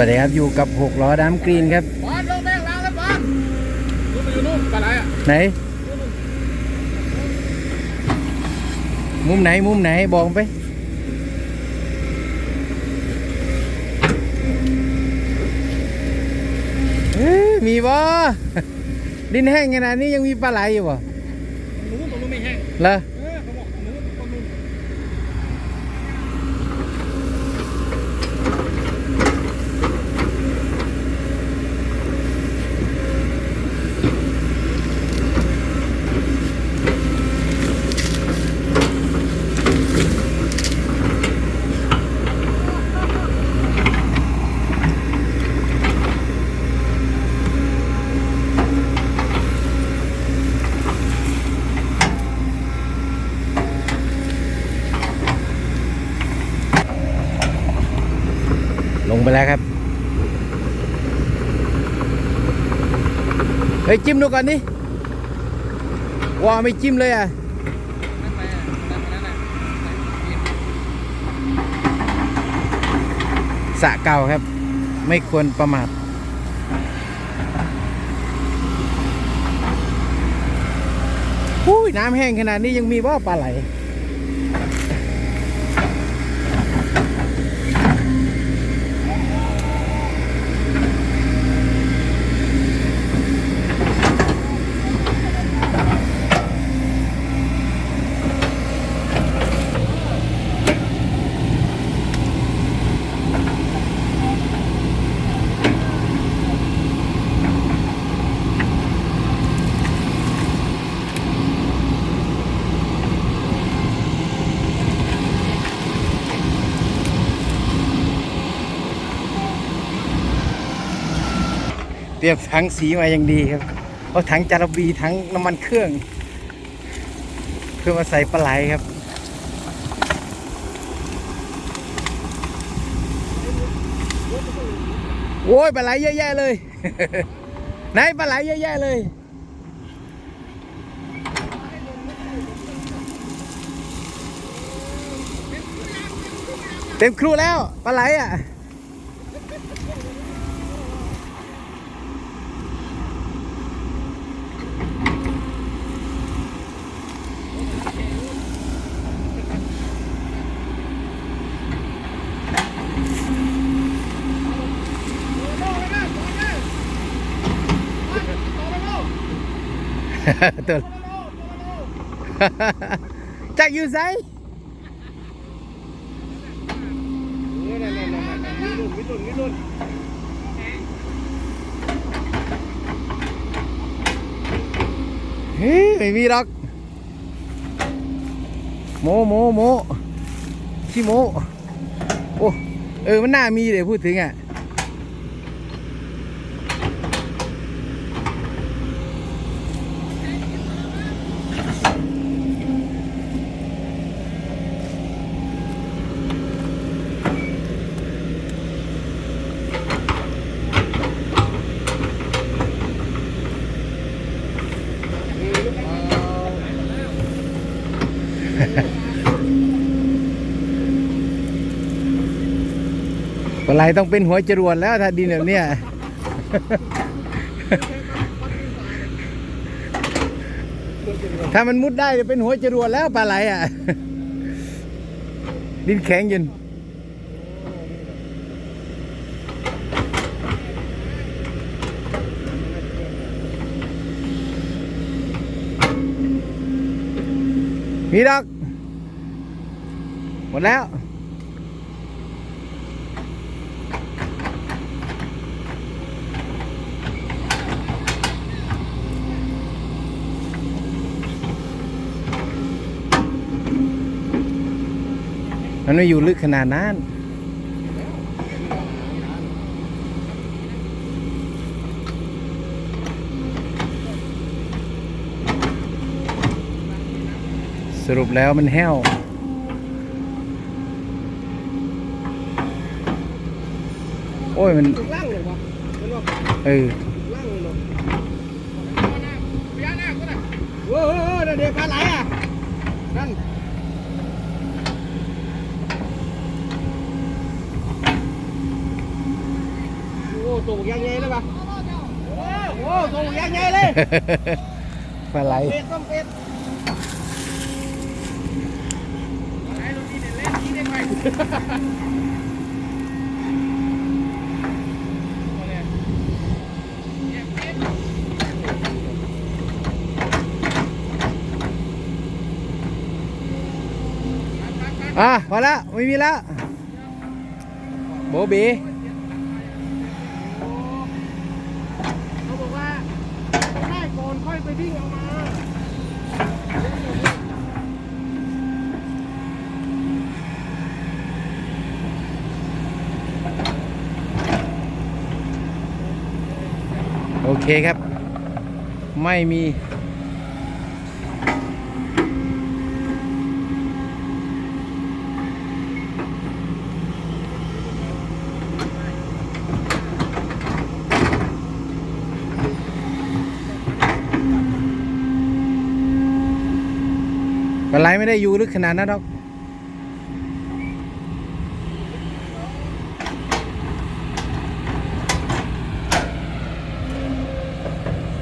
สวัสดีครับอยู่กับหกล้อดำกรีนครับบอลลงแม่งล้างแล้วบอลนู่นไปอยู่นู่นปลาไหลอะไหนมุมไหนมุมไหนบอกไปเอ้ยมีบ่ดินแห้งขนาดนี้ยังมีปลาไหลอยู่บ่นู้นตรงนู้นไม่แห้งเหรอ เออเขาบอกนู้นตรงนู้น ลงไปแล้วครับ เฮ้ยจิ้มดูก่อนดิว้าไม่จิ้มเลยอะสะเก่าครับ ไม่ควรประมาทอุ้ยน้ำแห้งขนาดนี้ยังมีว่าปลาไหล เตรียมถังสีมาอย่างดีครับเอาถังจารบีถังน้ำมันเครื่อง เพื่อมาใส่ปลาไหลครับโอ้ยปลาไหลเยอะแยะเลยไหนปลาไหลเยอะแยะเลยเต็มครูแล้วปลาไหลอะ ตัวจักอยู่ไสเฮ้ยไม่มีหรอกโมโมโมขี้โมโอ้เออมันน่ามีเลยพูดถึงอะ ปลาไหลต้องเป็นหัวจรวดแล้วถ้าดินแบบเนี้ย ถ้ามันมุดได้จะเป็นหัวจรวดแล้วปลาไหลอะ ดินแข็งยินมีดอก หมดแล้ว มันไม่อยู่ลึกขนาดนั้นสรุปแล้วมันแห้วโอ้ยมันถึงล่างเลยวะมันว่าเออถึงล่างเลยเนาะพญานาคก็ได้โอ้โหนั่นเด็กปลาไหลอะนั่นตัวใหญ่ใหญ่เลยป่ะโอ้โหตัวใหญ่ใหญ่เลยปลาไหลเป็ดต้องเป็ดไหนลูกนี่ เล่นนี่เล่นไปเนี่ยเป็ดอะพอละไม่มีละโบบี เขาบอกว่าได้ก่อนค่อย ไปวิ่งเอามาโอเคครับ ไม่มี ปลาไหลไม่ได้อยู่ลึกขนาดนั้นหรอก